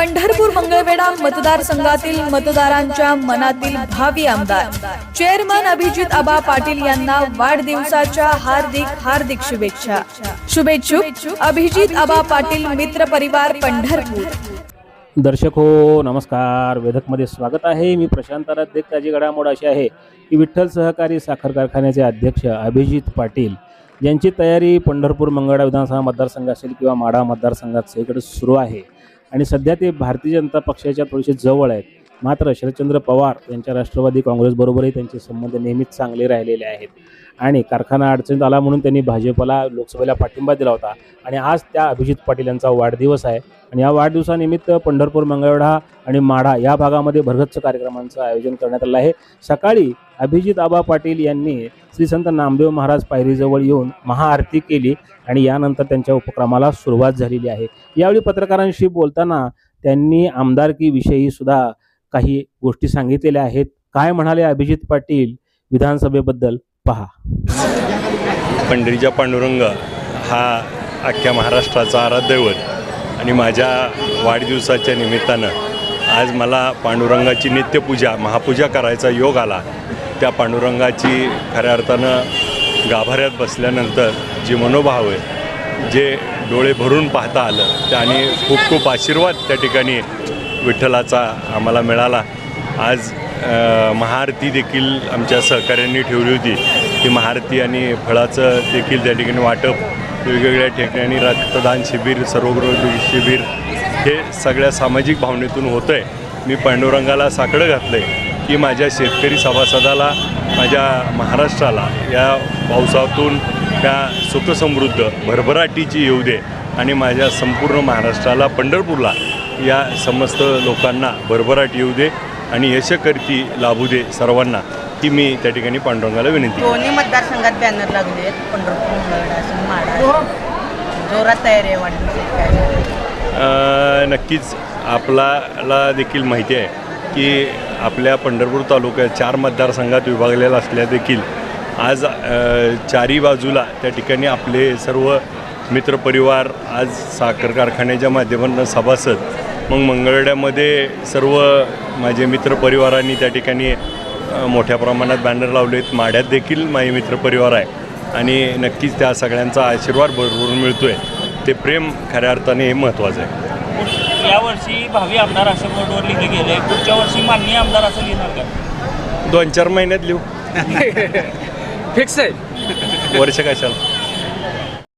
पंढरपूर मंगळवेढा मतदारसंघातील मतदारांच्या मनातील भावी आमदार. चेअरमन अभिजित आबा पाटील यांना वाढदिवसाच्या हार्दिक हार्दिक शुभेच्छा. शुभेच्छुक अभिजित आबा पाटील मित्र परिवार पंढरपूर. दर्शक हो नमस्कार. वेधकमध्ये स्वागत आहे. मी प्रशांत आराध्य ताजी घडामोड अशी आहे की विठ्ठल सहकारी साखर कारखान्याचे अध्यक्ष अभिजित पाटील यांची तयारी पंढरपूर मंगळा विधानसभा मतदारसंघ असेल किंवा माढा मतदारसंघात सगळीकडे सुरू आहे. आणि सध्या ते भारतीय जनता पक्षाच्या थोडेसे जवळ आहेत. मात्र शरदचंद्र पवार यांच्या राष्ट्रवादी काँग्रेसबरोबरही त्यांचे संबंध नेहमीच चांगले राहिलेले आहेत. आणि कारखाना अडचणीत आला म्हणून त्यांनी भाजपला लोकसभेला पाठिंबा दिला होता. आणि आज त्या अभिजित पाटील यांचा वाढदिवस आहे. आणि या वाढदिवसानिमित्त पंढरपूर मंगळवेढा आणि माढा या भागामध्ये भरगच्च कार्यक्रमांचं आयोजन करण्यात आलं आहे. सकाळी अभिजित आबा पाटील यांनी श्री संत नामदेव महाराज पायरीजवळ येऊन महाआरती केली आणि यानंतर त्यांच्या उपक्रमाला सुरुवात झालेली आहे. यावेळी पत्रकारांशी बोलताना त्यांनी आमदारकीविषयी सुद्धा काही गोष्टी सांगितलेल्या आहेत. काय म्हणाले अभिजित पाटील विधानसभेबद्दल? पहा. पंढरीच्या पांडुरंग हा अख्ख्या महाराष्ट्राचा आराध्यवत आणि माझ्या वाढदिवसाच्या निमित्तानं आज मला पांडुरंगाची नित्यपूजा महापूजा करायचा योग आला. त्या पांडुरंगाची खऱ्या अर्थानं गाभाऱ्यात बसल्यानंतर जी मनोभाव आहे जे डोळे भरून पाहता आलं त्याने खूप खूप आशीर्वाद त्या ठिकाणी विठ्ठलाचा आम्हाला मिळाला. आज महाआरती देखील आमच्या सहकाऱ्यांनी ठेवली होती. ती महाआरती आणि फळाचं देखील त्या ठिकाणी वाटप वेगवेगळ्या ठिकाणी रक्तदान शिबिर सर्वगृह शिबिर हे सगळ्या सामाजिक भावनेतून होतं आहे मी पांडुरंगाला साकडं घातलं आहे की माझ्या शेतकरी सभासदाला माझ्या महाराष्ट्राला या पावसातून त्या सुखसमृद्ध भरभराटीची येऊ दे आणि माझ्या संपूर्ण महाराष्ट्राला पंढरपूरला या समस्त लोकांना भरभराट येऊ दे आणि यशकर्ती लाभू दे सर्वांना ही मी त्या ठिकाणी पांडुरंगाला विनंती दोन्ही मतदारसंघात बॅनर लागले आहेत. पंढरपूर. जोरात तयारी आहे नक्कीच आपल्याला देखील माहिती आहे की आपल्या पंढरपूर तालुक्यात चार मतदारसंघात विभागलेला असल्या देखील आज चारी बाजूला त्या ठिकाणी आपले सर्व मित्रपरिवार आज साखर कारखान्याच्या माध्यमातून सभासद मग मंगळवेढ्यामध्ये सर्व माझे मित्रपरिवारांनी त्या ठिकाणी मोठ्या प्रमाणात बॅनर लावले आहेत माढ्यात देखील माझे मित्रपरिवार आहे. आणि नक्कीच त्या सगळ्यांचा आशीर्वाद भरभरून मिळतो आहे ते प्रेम खऱ्या अर्थाने हे महत्त्वाचं आहे. यावर्षी भावी आमदार असं बोर्डवर लिहिलं गेलंय पुढच्या वर्षी माननीय आमदार असं लिहिणार का? दोन चार महिन्यात लिहू. फिक्स आहे. वर्ष कशाला?